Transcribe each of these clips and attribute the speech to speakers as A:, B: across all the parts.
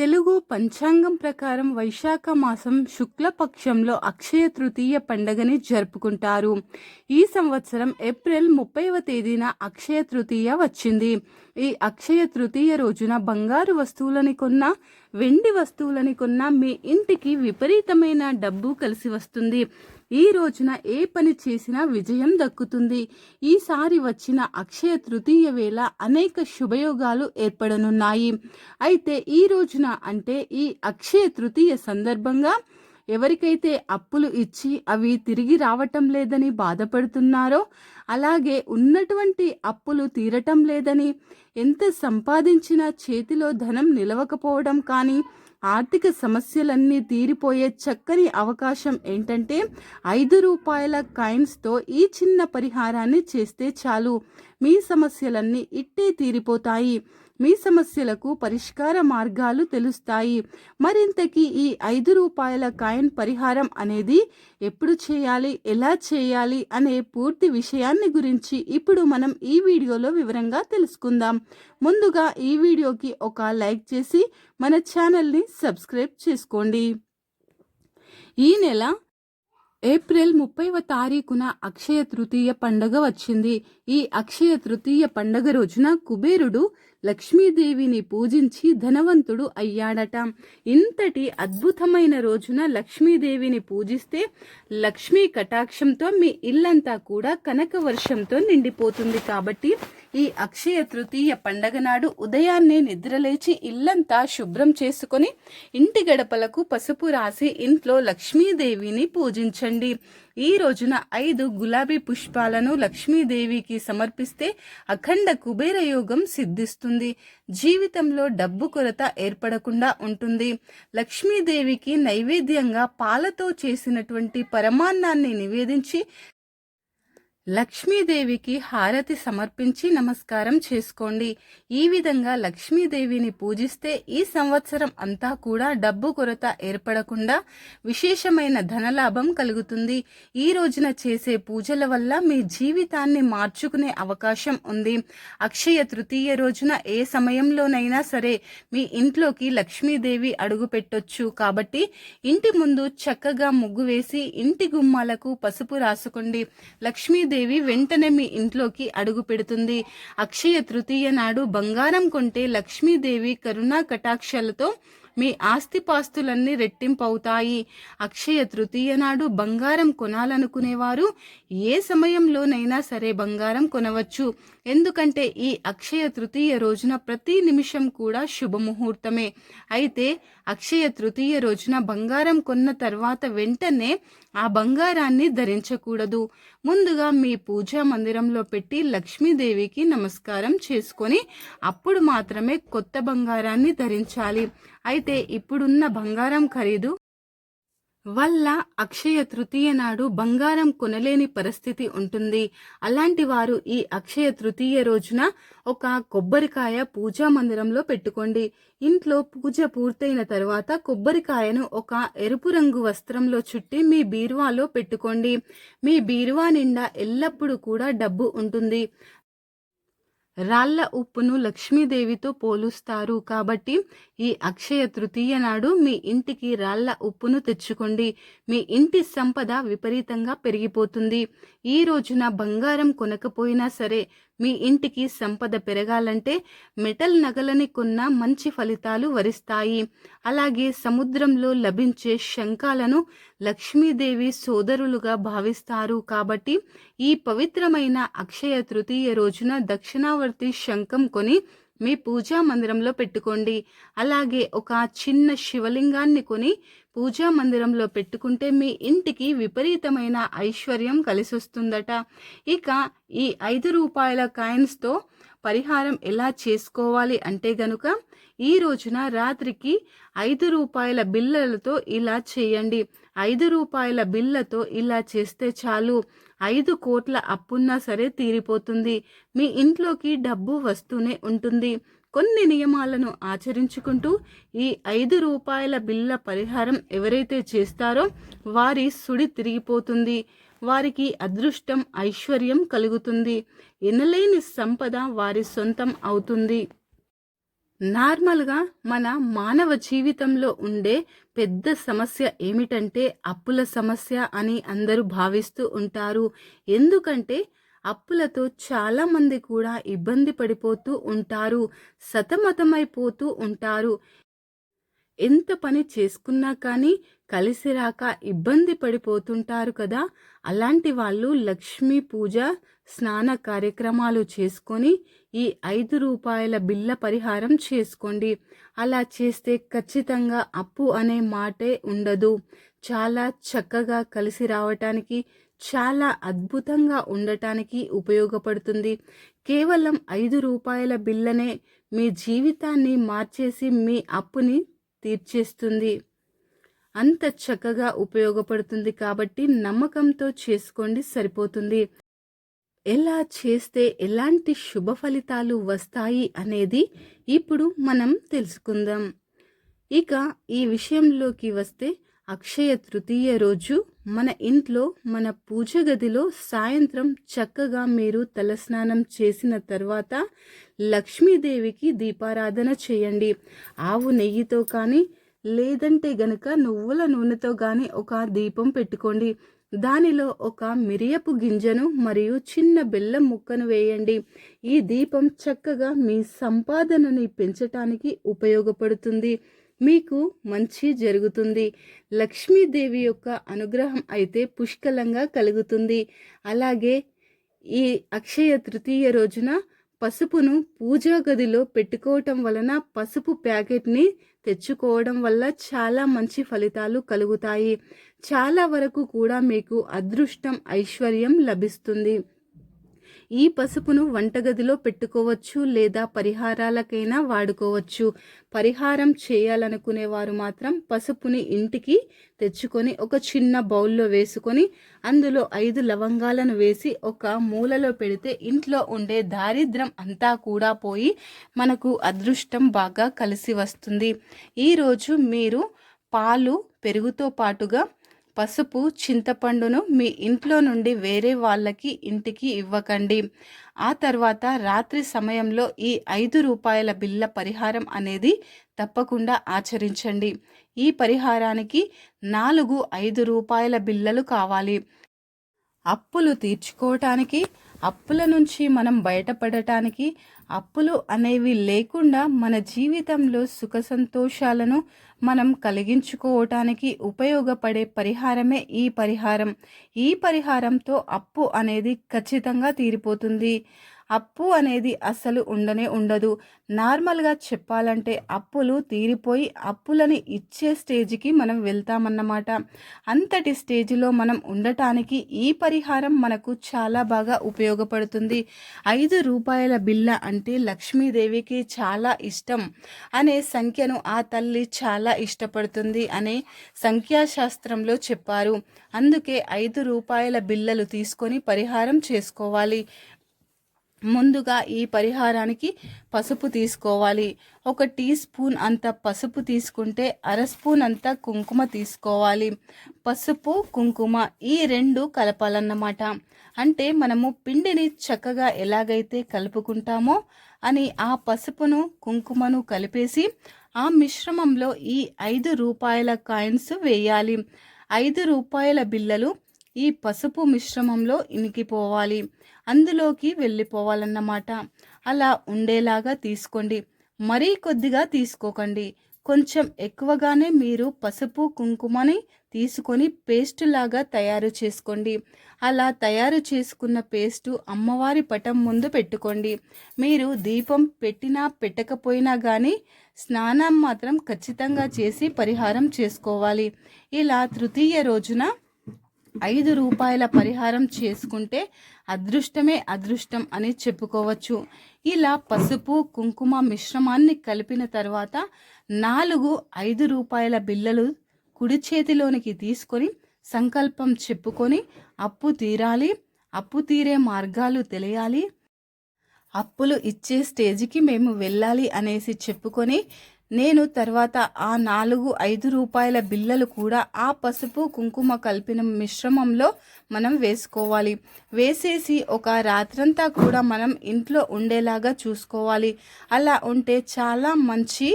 A: తెలుగు పంచాంగం ప్రకారం వైశాఖ మాసం శుక్లపక్షంలో అక్షయ తృతీయ పండగని జరుపుకుంటారు. ఈ సంవత్సరం ఏప్రిల్ ముప్పైవ తేదీన అక్షయ తృతీయ వచ్చింది. ఈ అక్షయ తృతీయ రోజున బంగారు వస్తువులని కొన్న వెండి వస్తువులని కొన్న మీ ఇంటికి విపరీతమైన డబ్బు కలిసి వస్తుంది. ఈ రోజున ఏ పని చేసినా విజయం దక్కుతుంది. ఈసారి వచ్చిన అక్షయ తృతీయ వేళ అనేక శుభయోగాలు ఏర్పడనున్నాయి. అయితే ఈ రోజున అంటే ఈ అక్షయ తృతీయ సందర్భంగా ఎవరికైతే అప్పులు ఇచ్చి అవి తిరిగి రావటం లేదని బాధపడుతున్నారో అలాగే ఉన్నటువంటి అప్పులు తీరటం లేదని ఎంత సంపాదించినా చేతిలో ధనం నిలవకపోవడం కానీ ఆర్థిక సమస్యలన్నీ తీరిపోయే చక్కని అవకాశం ఏంటంటే ఐదు రూపాయల కాయిన్స్తో ఈ చిన్న పరిహారాన్ని చేస్తే చాలు. మీ సమస్యలన్నీ ఇట్టే తీరిపోతాయి. మీ సమస్యలకు పరిష్కార మార్గాలు తెలుస్తాయి. మరింతకీ ఈ ఐదు రూపాయల కాయిన్ పరిహారం అనేది ఎప్పుడు చేయాలి ఎలా చేయాలి అనే పూర్తి విషయాన్ని గురించి ఇప్పుడు మనం ఈ వీడియోలో వివరంగా తెలుసుకుందాం. ముందుగా ఈ వీడియోకి ఒక లైక్ చేసి మన ఛానల్ని సబ్స్క్రైబ్ చేసుకోండి. ఈ నెల ఏప్రిల్ ముప్పైవ తారీఖున అక్షయ తృతీయ పండగ వచ్చింది. ఈ అక్షయ తృతీయ పండగ రోజున కుబేరుడు లక్ష్మీదేవిని పూజించి ధనవంతుడు అయ్యాడట. ఇంతటి అద్భుతమైన రోజున లక్ష్మీదేవిని పూజిస్తే లక్ష్మీ కటాక్షంతో మీ ఇల్లంతా కూడా కనక వర్షంతో నిండిపోతుంది కాబట్టి ఈ అక్షయ తృతీయ పండగ నాడు ఉదయాన్నే నిద్రలేచి ఇల్లంతా శుభ్రం చేసుకొని ఇంటి గడపలకు పసుపు రాసి ఇంట్లో లక్ష్మీదేవిని పూజించండి. ఈ రోజున ఐదు గులాబీ పుష్పాలను లక్ష్మీదేవికి సమర్పిస్తే అఖండ కుబేర యోగం సిద్ధిస్తుంది. జీవితంలో డబ్బు కొరత ఏర్పడకుండా ఉంటుంది. లక్ష్మీదేవికి నైవేద్యంగా పాలతో చేసినటువంటి పరమాన్నాన్ని నివేదించి లక్ష్మీదేవికి హారతి సమర్పించి నమస్కారం చేసుకోండి. ఈ విధంగా లక్ష్మీదేవిని పూజిస్తే ఈ సంవత్సరం అంతా కూడా డబ్బు కొరత ఏర్పడకుండా విశేషమైన ధనలాభం కలుగుతుంది. ఈ రోజున చేసే పూజల వల్ల మీ జీవితాన్ని మార్చుకునే అవకాశం ఉంది. అక్షయ తృతీయ రోజున ఏ సమయంలోనైనా సరే మీ ఇంట్లోకి లక్ష్మీదేవి అడుగు పెట్టొచ్చు. కాబట్టి ఇంటి ముందు చక్కగా ముగ్గు వేసి ఇంటి గుమ్మాలకు పసుపు రాసుకోండి. లక్ష్మీదేవి దేవి వెంటనే మీ ఇంట్లోకి అడుగు పెడుతుంది. అక్షయ తృతీయ నాడు బంగారం కొంటే లక్ష్మీదేవి కరుణా కటాక్షలతో మీ ఆస్తిపాస్తులన్నీ రెట్టింపవుతాయి. అక్షయ తృతీయ నాడు బంగారం కొనాలనుకునేవారు ఏ సమయంలోనైనా సరే బంగారం కొనవచ్చు. ఎందుకంటే ఈ అక్షయ తృతీయ రోజున ప్రతి నిమిషం కూడా శుభముహూర్తమే. అయితే అక్షయ తృతీయ రోజున బంగారం కొన్న తర్వాత వెంటనే ఆ బంగారాన్ని ధరించకూడదు. ముందుగా మీ పూజా మందిరంలో పెట్టి లక్ష్మీదేవికి నమస్కారం చేసుకొని అప్పుడు మాత్రమే కొత్త బంగారాన్ని ధరించాలి. అయితే ఇప్పుడున్న బంగారం ఖరీదు వల్ల అక్షయ తృతీయ నాడు బంగారం కొనలేని పరిస్థితి ఉంటుంది. అలాంటి వారు ఈ అక్షయ తృతీయ రోజున ఒక కొబ్బరికాయ పూజా మందిరంలో పెట్టుకోండి. ఇంట్లో పూజ పూర్తయిన తర్వాత కొబ్బరికాయను ఒక ఎరుపు రంగు వస్త్రంలో చుట్టి మీ బీరువాలో పెట్టుకోండి. మీ బీరువా నిండా ఎల్లప్పుడూ కూడా డబ్బు ఉంటుంది. రాళ్ళ ఉప్పును లక్ష్మీదేవితో పోలుస్తారు. కాబట్టి ఈ అక్షయ తృతీయ నాడు మీ ఇంటికి రాళ్ళ ఉప్పును తెచ్చుకోండి. మీ ఇంటి సంపద విపరీతంగా పెరిగిపోతుంది. ఈ రోజున బంగారం కొనకపోయినా సరే మీ ఇంటికి సంపద పెరగాలంటే మెటల్ నగలని కొన్న మంచి ఫలితాలు వరిస్తాయి. అలాగే సముద్రంలో లభించే శంఖాలను లక్ష్మీదేవి సోదరులుగా భావిస్తారు. కాబట్టి ఈ పవిత్రమైన అక్షయ తృతీయ రోజున దక్షిణావర్తి శంఖం కొని మీ పూజా మందిరంలో పెట్టుకోండి. అలాగే ఒక చిన్న శివలింగాన్ని కొని పూజా మందిరంలో పెట్టుకుంటే మీ ఇంటికి విపరీతమైన ఐశ్వర్యం కలిసొస్తుందట. ఇక ఈ ఐదు రూపాయల కాయిన్స్తో పరిహారం ఎలా చేసుకోవాలి అంటే గనుక ఈ రోజున రాత్రికి ఐదు రూపాయల బిల్లలతో ఇలా చేయండి. ఐదు రూపాయల బిల్లతో ఇలా చేస్తే చాలు. ఐదు కోట్ల అప్పున్నా సరే తీరిపోతుంది. మీ ఇంట్లోకి డబ్బు వస్తూనే ఉంటుంది. కొన్ని నియమాలను ఆచరించుకుంటూ ఈ ఐదు రూపాయల బిల్ల పరిహారం ఎవరైతే చేస్తారో వారి సుడి తిరిగిపోతుంది. వారికి అదృష్టం ఐశ్వర్యం కలుగుతుంది. ఎనలేని సంపద వారి సొంతం అవుతుంది. నార్మల్గా మన మానవ జీవితంలో ఉండే పెద్ద సమస్య ఏమిటంటే అప్పుల సమస్య అని అందరూ భావిస్తూ ఉంటారు. ఎందుకంటే అప్పులతో చాలామంది కూడా ఇబ్బంది పడిపోతూ ఉంటారు సతమతమైపోతూ ఉంటారు. ఎంత పని చేసుకున్నా కానీ కలిసి రాక ఇబ్బంది పడిపోతుంటారు కదా. అలాంటి వాళ్ళు లక్ష్మీ పూజ స్నాన కార్యక్రమాలు చేసుకొని ఈ ఐదు రూపాయల బిల్ల పరిహారం చేసుకోండి. అలా చేస్తే ఖచ్చితంగా అప్పు అనే మాటే ఉండదు. చాలా చక్కగా కలిసి రావటానికి చాలా అద్భుతంగా ఉండటానికి ఉపయోగపడుతుంది. కేవలం ఐదు రూపాయల బిల్లనే మీ జీవితాన్ని మార్చేసి మీ అప్పుని తీర్చేస్తుంది. అంత చక్కగా ఉపయోగపడుతుంది కాబట్టి నమ్మకంతో చేసుకోండి సరిపోతుంది. ఎలా చేస్తే ఎలాంటి శుభ ఫలితాలు వస్తాయి అనేది ఇప్పుడు మనం తెలుసుకుందాం. ఇక ఈ విషయంలోకి వస్తే అక్షయ తృతీయ రోజు మన ఇంట్లో మన పూజ గదిలో సాయంత్రం చక్కగా మీరు తలస్నానం చేసిన తర్వాత లక్ష్మీదేవికి దీపారాధన చేయండి. ఆవు నెయ్యితో కానీ లేదంటే గనక నువ్వుల నూనెతో కానీ ఒక దీపం పెట్టుకోండి. దానిలో ఒక మిరియపు గింజను మరియు చిన్న బెల్లం ముక్కను వేయండి. ఈ దీపం చక్కగా మీ సంపాదనని పెంచటానికి ఉపయోగపడుతుంది. మీకు మంచి జరుగుతుంది. లక్ష్మీదేవి యొక్క అనుగ్రహం అయితే పుష్కలంగా కలుగుతుంది. అలాగే ఈ అక్షయ తృతీయ రోజున పసుపును పూజా గదిలో పెట్టుకోవటం వలన పసుపు ప్యాకెట్ని తెచ్చుకోవడం వల్ల చాలా మంచి ఫలితాలు కలుగుతాయి. చాలా వరకు కూడా మీకు అదృష్టం ఐశ్వర్యం లభిస్తుంది. ఈ పసుపును వంటగదిలో పెట్టుకోవచ్చు లేదా పరిహారాలకైనా వాడుకోవచ్చు. పరిహారం చేయాలనుకునే వారు మాత్రం పసుపుని ఇంటికి తెచ్చుకొని ఒక చిన్న బౌల్లో వేసుకొని అందులో ఐదు లవంగాలను వేసి ఒక మూలలో పెడితే ఇంట్లో ఉండే దారిద్రం అంతా కూడా పోయి మనకు అదృష్టం బాగా కలిసి వస్తుంది. ఈరోజు మీరు పాలు పెరుగుతో పాటుగా పసుపు చింతపండును మీ ఇంట్లో నుండి వేరే వాళ్ళకి ఇంటికి ఇవ్వకండి. ఆ తర్వాత రాత్రి సమయంలో ఈ ఐదు రూపాయల బిల్ల పరిహారం అనేది తప్పకుండా ఆచరించండి. ఈ పరిహారానికి నాలుగు ఐదు రూపాయల బిల్లలు కావాలి. అప్పులు తీర్చుకోవటానికి అప్పుల నుంచి మనం బయటపడటానికి అప్పులు అనేవి లేకుండా మన జీవితంలో సుఖ సంతోషాలను మనం కలిగించుకోవటానికి ఉపయోగపడే పరిహారమే ఈ పరిహారం. ఈ పరిహారంతో అప్పు అనేది ఖచ్చితంగా తీరిపోతుంది. అప్పు అనేది అస్సలు ఉండనే ఉండదు. నార్మల్గా చెప్పాలంటే అప్పులు తీరిపోయి అప్పులని ఇచ్చే స్టేజ్కి మనం వెళ్తామన్నమాట. అంతటి స్టేజ్లో మనం ఉండటానికి ఈ పరిహారం మనకు చాలా బాగా ఉపయోగపడుతుంది. ఐదు రూపాయల బిల్ల అంటే లక్ష్మీదేవికి చాలా ఇష్టం అనే సంఖ్యను ఆ తల్లి చాలా ఇష్టపడుతుంది అనే సంఖ్యాశాస్త్రంలో చెప్పారు. అందుకే ఐదు రూపాయల బిల్లలు తీసుకొని పరిహారం చేసుకోవాలి. ముందుగా ఈ పరిహారానికి పసుపు తీసుకోవాలి. ఒక టీ స్పూన్ అంత పసుపు తీసుకుంటే అర స్పూన్ అంత కుంకుమ తీసుకోవాలి. పసుపు కుంకుమ ఈ రెండు కలపాలన్నమాట. అంటే మనము పిండిని చక్కగా ఎలాగైతే కలుపుకుంటామో అని ఆ పసుపును కుంకుమను కలిపేసి ఆ మిశ్రమంలో ఈ ఐదు రూపాయల కాయిన్స్ వేయాలి. ఐదు రూపాయల బిల్లలు ఈ పసుపు మిశ్రమంలో ఇనికిపోవాలి. అందులోకి వెళ్ళిపోవాలన్నమాట. అలా ఉండేలాగా తీసుకోండి. మరీ కొద్దిగా తీసుకోకండి. కొంచెం ఎక్కువగానే మీరు పసుపు కుంకుమని తీసుకొని పేస్ట్ లాగా తయారు చేసుకోండి. అలా తయారు చేసుకున్న పేస్టు అమ్మవారి పటం ముందు పెట్టుకోండి. మీరు దీపం పెట్టినా పెట్టకపోయినా కానీ స్నానం మాత్రం ఖచ్చితంగా చేసి పరిహారం చేసుకోవాలి. ఇలా తృతీయ రోజున ఐదు రూపాయల పరిహారం చేసుకుంటే అదృష్టమే అదృష్టం అని చెప్పుకోవచ్చు. ఇలా పసుపు కుంకుమ మిశ్రమాన్ని కలిపిన తర్వాత నాలుగు ఐదు రూపాయల బిల్లలు కుడి చేతిలోనికి తీసుకొని సంకల్పం చెప్పుకొని అప్పు తీరాలి. అప్పు తీరే మార్గాలు తెలియాలి. అప్పులు ఇచ్చే స్టేజ్కి మేము వెళ్ళాలి అనేసి చెప్పుకొని నేను తర్వాత ఆ నాలుగు ఐదు రూపాయల బిల్లలు కూడా ఆ పసుపు కుంకుమ కలిపిన మిశ్రమంలో మనం వేసుకోవాలి. వేసేసి ఒక రాత్రంతా కూడా మనం ఇంట్లో ఉండేలాగా చూసుకోవాలి. అలా ఉంటే చాలా మంచి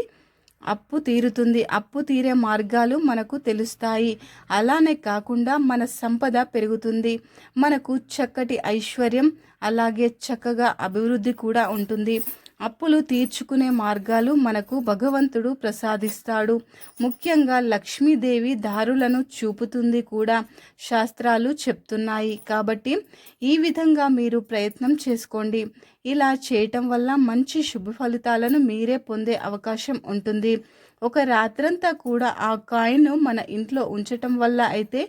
A: అప్పు తీరుతుంది. అప్పు తీరే మార్గాలు మనకు తెలుస్తాయి. అలానే కాకుండా మన సంపద పెరుగుతుంది. మనకు చక్కటి ఐశ్వర్యం అలాగే చక్కగా అభివృద్ధి కూడా ఉంటుంది. అప్పులు తీర్చుకునే మార్గాలు మనకు భగవంతుడు ప్రసాదిస్తాడు. ముఖ్యంగా లక్ష్మీదేవి దారులను చూపుతుంది కూడా శాస్త్రాలు చెప్తున్నాయి. కాబట్టి ఈ విధంగా మీరు ప్రయత్నం చేసుకోండి. ఇలా చేయటం వల్ల మంచి శుభ ఫలితాలను మీరే పొందే అవకాశం ఉంటుంది. ఒక రాత్రంతా కూడా ఆ కాయిన్ మన ఇంట్లో ఉంచటం వల్ల అయితే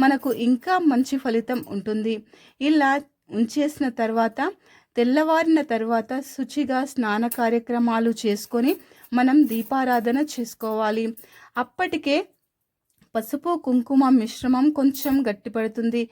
A: మనకు ఇంకా మంచి ఫలితం ఉంటుంది. ఇలా ఉంచేసిన తర్వాత తెల్లవారిన తర్వాత శుచిగా స్నాన కార్యక్రమాలు చేసుకొని మనం దీపారాధన చేసుకోవాలి. అప్పటికే పసుపు కుంకుమ మిశ్రమం కొంచెం గట్టిపడుతుంది.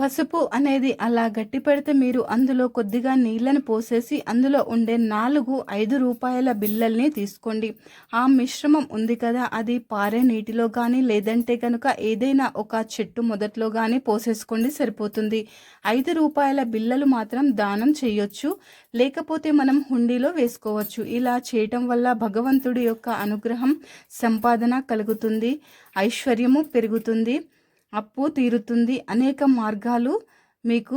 A: పసుపు అనేది అలా గట్టి పెడితే మీరు అందులో కొద్దిగా నీళ్ళని పోసేసి అందులో ఉండే నాలుగు ఐదు రూపాయల బిల్లల్ని తీసుకోండి. ఆ మిశ్రమం ఉంది కదా అది పారే నీటిలో కానీ లేదంటే కనుక ఏదైనా ఒక చెట్టు మొదట్లో కానీ పోసేసుకోండి సరిపోతుంది. ఐదు రూపాయల బిల్లలు మాత్రం దానం చేయొచ్చు. లేకపోతే మనం హుండీలో వేసుకోవచ్చు. ఇలా చేయటం వల్ల భగవంతుడి యొక్క అనుగ్రహం సంపాదన కలుగుతుంది ఐశ్వర్యము పెరుగుతుంది. అప్పు తీరుతుంది. అనేక మార్గాలు మీకు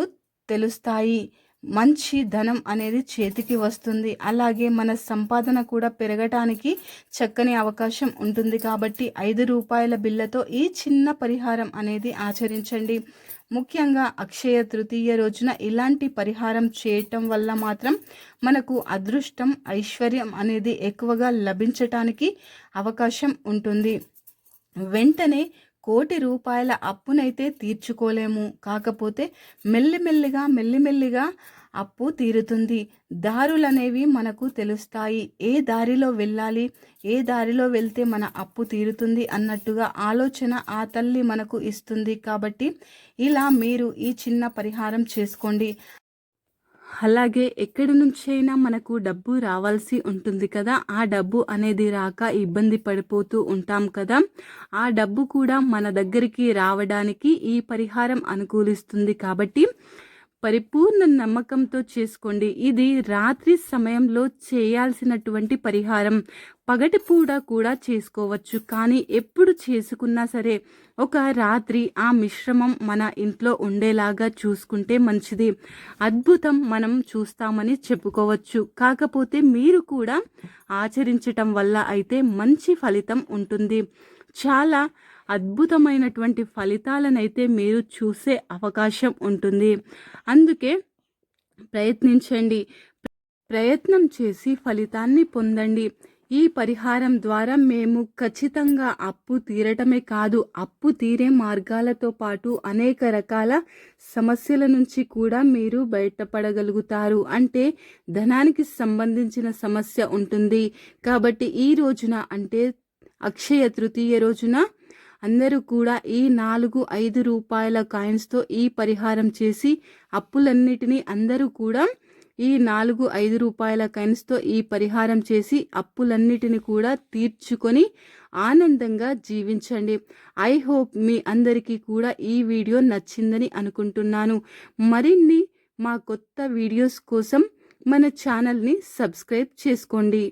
A: తెలుస్తాయి. మంచి ధనం అనేది చేతికి వస్తుంది. అలాగే మన సంపాదన కూడా పెరగటానికి చక్కని అవకాశం ఉంటుంది. కాబట్టి ఐదు రూపాయల బిల్లతో ఈ చిన్న పరిహారం అనేది ఆచరించండి. ముఖ్యంగా అక్షయ తృతీయ రోజున ఇలాంటి పరిహారం చేయటం వల్ల మాత్రం మనకు అదృష్టం ఐశ్వర్యం అనేది ఎక్కువగా లభించటానికి అవకాశం ఉంటుంది. వెంటనే కోటి రూపాయల అప్పునైతే తీర్చుకోలేము. కాకపోతే మెల్లిమెల్లిగా మెల్లిమెల్లిగా అప్పు తీరుతుంది. దారులనేవి మనకు తెలుస్తాయి. ఏ దారిలో వెళ్ళాలి? ఏ దారిలో వెళ్తే మన అప్పు తీరుతుంది అన్నట్టుగా ఆలోచన ఆ తల్లి మనకు ఇస్తుంది. కాబట్టి ఇలా మీరు ఈ చిన్న పరిహారం చేసుకోండి. అలాగే ఎక్కడి నుంచైనా మనకు డబ్బు రావాల్సి ఉంటుంది కదా ఆ డబ్బు అనేది రాక ఇబ్బంది పడిపోతూ ఉంటాం కదా. ఆ డబ్బు కూడా మన దగ్గరికి రావడానికి ఈ పరిహారం అనుకూలిస్తుంది కాబట్టి పరిపూర్ణ నమ్మకంతో చేసుకోండి. ఇది రాత్రి సమయంలో చేయాల్సినటువంటి పరిహారం. పగటిపూట కూడా చేసుకోవచ్చు. కానీ ఎప్పుడు చేసుకున్నా సరే ఒక రాత్రి ఆ మిశ్రమం మన ఇంట్లో ఉండేలాగా చూసుకుంటే మంచిది. అద్భుతం మనం చూస్తామని చెప్పుకోవచ్చు. కాకపోతే మీరు కూడా ఆచరించటం వల్ల అయితే మంచి ఫలితం ఉంటుంది. చాలా అద్భుతమైనటువంటి ఫలితాలనైతే మీరు చూసే అవకాశం ఉంటుంది. అందుకే ప్రయత్నించండి. ప్రయత్నం చేసి ఫలితాన్ని పొందండి. ఈ పరిహారం ద్వారా మేము ఖచ్చితంగా అప్పు తీరటమే కాదు అప్పు తీరే మార్గాలతో పాటు అనేక రకాల సమస్యల నుంచి కూడా మీరు బయటపడగలుగుతారు. అంటే ధనానికి సంబంధించిన సమస్య ఉంటుంది. కాబట్టి ఈ రోజున అంటే అక్షయ తృతీయ రోజున అందరూ కూడా ఈ నాలుగు ఐదు రూపాయల కాయిన్స్తో ఈ పరిహారం చేసి అప్పులన్నిటినీ అందరూ కూడా ఈ నాలుగు ఐదు రూపాయల కాయిన్స్తో ఈ పరిహారం చేసి అప్పులన్నిటిని కూడా తీర్చుకొని ఆనందంగా జీవించండి. ఐ హోప్ మీ అందరికీ కూడా ఈ వీడియో నచ్చిందని అనుకుంటున్నాను. మరిన్ని మా కొత్త వీడియోస్ కోసం మన ఛానల్ని సబ్స్క్రైబ్ చేసుకోండి.